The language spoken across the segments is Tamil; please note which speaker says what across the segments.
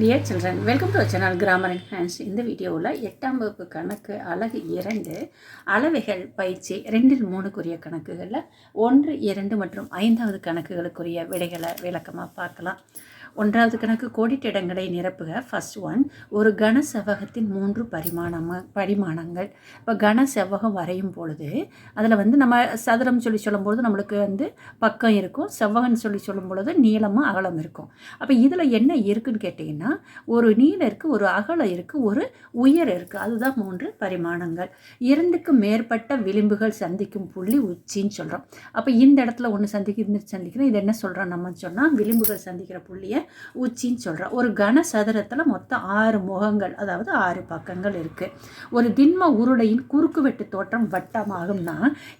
Speaker 1: Dear children welcome to channel grammar and hands இந்த வீடியோவில் எட்டாம் வகுப்பு கணக்கு அழகு இரண்டு அளவைகள் பயிற்சி ரெண்டில் மூணுக்குரிய கணக்குகளில் ஒன்று இரண்டு மற்றும் ஐந்தாவது கணக்குகளுக்குரிய விடைகளை விளக்கமாக பார்க்கலாம். ஒன்றாவது கணக்கு கோடிட்டிடங்களை நிரப்புக. ஃபர்ஸ்ட் ஒன் ஒரு கன செவ்வகத்தின் மூன்று பரிமாணம் பரிமாணங்கள். இப்போ கன செவ்வகம் வரையும் பொழுது அதில் வந்து நம்ம சதுரம் சொல்லி சொல்லும்பொழுது நம்மளுக்கு வந்து பக்கம் இருக்கும். செவ்வகம்னு சொல்லி சொல்லும் பொழுது நீளமும் அகலம் இருக்கும். அப்போ இதில் என்ன இருக்குன்னு கேட்டிங்கன்னா ஒரு நீளம் இருக்குது ஒரு அகலம் இருக்குது ஒரு உயர் இருக்குது அதுதான் மூன்று பரிமாணங்கள். இரண்டுக்கு மேற்பட்ட விளிம்புகள் சந்திக்கும் புள்ளி உச்சின்னு சொல்கிறோம் அப்போ இந்த இடத்துல ஒன்று சந்திக்க சந்திக்கிறோம். இது என்ன சொல்கிறோம் நம்ம சொன்னால் விளிம்புகள் சந்திக்கிற புள்ளியை உச்சின்னு சொல்கிறோம் ஒரு கன சதுரத்தில் மொத்தம் ஆறு முகங்கள் அதாவது ஆறு பக்கங்கள் இருக்குது ஒரு திண்ம உருளையின் குறுக்கு வெட்டு தோற்றம் வட்டமாகும்னா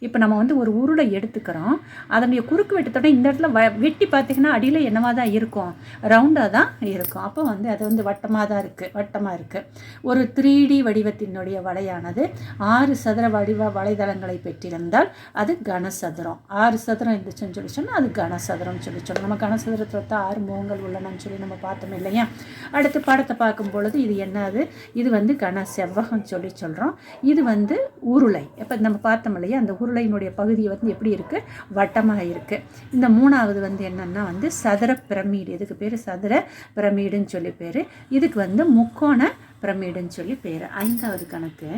Speaker 1: இப்போ நம்ம வந்து ஒரு உருளை எடுத்துக்கிறோம். அதனுடைய குறுக்கு வெட்டு தோட்டம் இந்த இடத்துல வ வெட்டி பார்த்திங்கன்னா அடியில் என்னவாக தான் இருக்கும்? ரவுண்டாக தான் இருக்கும். அப்போ வந்து அது வந்து வட்டமாக தான் இருக்குது வட்டமாக இருக்குது ஒரு த்ரீ டி வடிவத்தினுடைய வலையானது ஆறு சதுர வடிவ வலைதளங்களை பெற்றிருந்தால் அது கனசதுரம். ஆறு சதுரம் இருந்துச்சுன்னு சொல்லி சொன்னால் அது கனசதுரம்னு சொல்லி சொன்னோம். நம்ம கனசதுரத்தில் தான் ஆறு முகங்கள் உள்ளனன்னு சொல்லி நம்ம பார்த்தோம் இல்லையா? அடுத்து படத்தை பார்க்கும் பொழுது இது என்னது? இது வந்து கன செவ்வகம் சொல்லி சொல்கிறோம் இது வந்து உருளை. இப்போ நம்ம பார்த்தோம் இல்லையா? அந்த உருளையினுடைய பகுதி வந்து எப்படி இருக்குது வட்டமாக இருக்குது இந்த மூணாவது வந்து என்னென்னா வந்து சதுர பிரமிடு. இதுக்கு பேர் சதுர பிரமிடுன்னு சொல்லி பேர். இதுக்கு வந்து முக்கோண பிரமிடுன்னு சொல்லி பேர். ஐந்தாவது கணக்கு.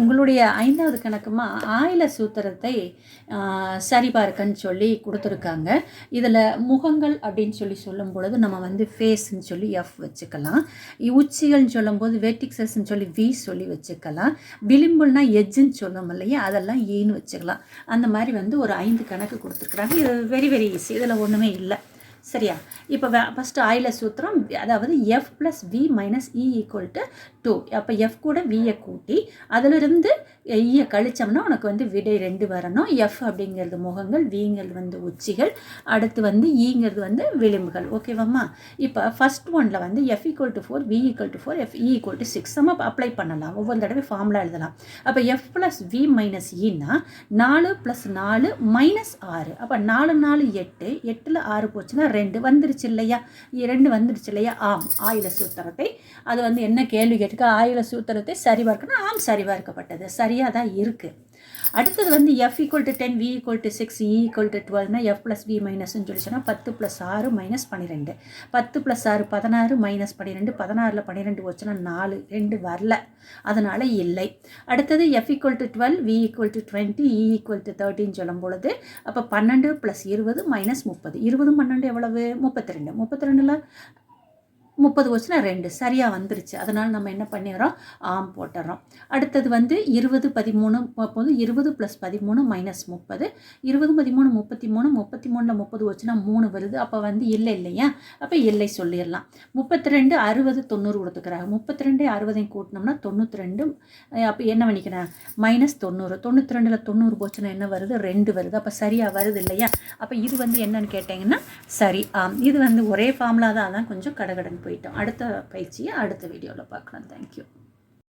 Speaker 1: உங்களுடைய ஐந்தாவது கணக்குமா ஆயில சூத்திரத்தை சரிபார்க்கன்னு சொல்லி கொடுத்துருக்காங்க. இதில் முகங்கள் அப்படின்னு சொல்லி சொல்லும் பொழுது நம்ம வந்து ஃபேஸ்ன்னு சொல்லி எஃப் வச்சுக்கலாம். உச்சிகள்னு சொல்லும்போது வெர்டிக்ஸஸ்ன்னு சொல்லி வி சொல்லி வச்சுக்கலாம். விளிம்புல்னா எஜ்ஜுன்னு சொல்லும் இல்லையா? அதெல்லாம் e ஏன்னு வச்சுக்கலாம். அந்த மாதிரி வந்து ஒரு ஐந்து கணக்கு கொடுத்துருக்குறாங்க. இது வெரி வெரி ஈஸி இதில் ஒன்றுமே இல்லை. சரியா? இப்போ ஃபஸ்ட்டு ஆயில சூத்திரம் அதாவது F plus V minus E equal to two அப்போ எஃப் கூட வியை கூட்டி அதிலிருந்து e ஈயை கழிச்சோம்னா உனக்கு வந்து விடை ரெண்டு வரணும். எஃப் அப்படிங்கிறது முகங்கள் விங்கிறது வந்து உச்சிகள் அடுத்து வந்து ஈங்கிறது வந்து விளிம்புகள். ஓகேவாம்மா இப்போ ஃபஸ்ட் ஒனில் வந்து F equal to four V equal to four F E equal to six நம்ம அப்ளை பண்ணலாம். ஒவ்வொரு தடவை ஃபார்முலா எழுதலாம். அப்போ எஃப் ப்ளஸ் வி மைனஸ் இன்னா e நாலு ப்ளஸ் நாலு மைனஸ் ஆறு. அப்போ நாலு நாலு எட்டு எட்டில் ஆறு போச்சுன்னா ரெண்டு வந்துருச்சு இல்லையா? ரெண்டு வந்துருச்சு இல்லையா? ஆம். ஆயுத சூத்திரத்தை. அது வந்து என்ன கேள்வி கேட்டுக்க ஆயுத சூத்திரத்தை சரிபார்க்கணும். ஆம் சரிபார்க்கப்பட்டது. சரியாக தான் இருக்குது அடுத்தது வந்து F equal to ten V equal to six E equal to டுவெல்னா F plus V மைனஸ்னு சொல்லி சொன்னால் பத்து ப்ளஸ் ஆறு மைனஸ் பன்னிரெண்டு. பத்து ப்ளஸ் ஆறு பதினாறு மைனஸ் பன்னிரெண்டு பதினாறில் பன்னிரெண்டு வச்சுன்னா நாலு ரெண்டு வரல. அதனால் இல்லை. அடுத்தது F equal to twelve V equal to twenty E equal to தேர்ட்டின்னு சொல்லும் பொழுது அப்போ பன்னெண்டு ப்ளஸ் இருபது மைனஸ் முப்பது. இருபது பன்னெண்டு எவ்வளவு? முப்பத்தி ரெண்டு முப்பத்தி ரெண்டில் முப்பது வச்சுனா ரெண்டு சரியாக வந்துருச்சு. அதனால் நம்ம என்ன பண்ணிடுறோம்? ஆம் போட்டுறோம் அடுத்தது வந்து இருபது பதிமூணு போது இருபது ப்ளஸ் பதிமூணு மைனஸ் முப்பது. இருபது பதிமூணு முப்பத்தி மூணு முப்பத்தி மூணில் முப்பது வச்சுனா மூணு வருது. அப்போ வந்து இல்லை இல்லையா? அப்போ இல்லை சொல்லிடலாம். முப்பத்தி ரெண்டு அறுபது தொண்ணூறு கொடுத்துக்கிறாங்க. முப்பத்தி ரெண்டு அறுபதையும் கூட்டினோம்னா தொண்ணூற்றி ரெண்டு அப்போ என்ன பண்ணிக்கிறேன் மைனஸ் தொண்ணூறு. தொண்ணூற்றி ரெண்டில் தொண்ணூறு போச்சுன்னா என்ன வருது? ரெண்டு வருது. அப்போ சரியாக வருது இல்லையா? அப்போ இது வந்து என்னன்னு கேட்டிங்கன்னா சரி ஆம். இது வந்து ஒரே ஃபார்முலா தான். அதான் கொஞ்சம் கடகடன் போயிட்டோம் அடுத்த பயிற்சியை அடுத்த வீடியோவில் பார்க்கலாம். தேங்க்யூ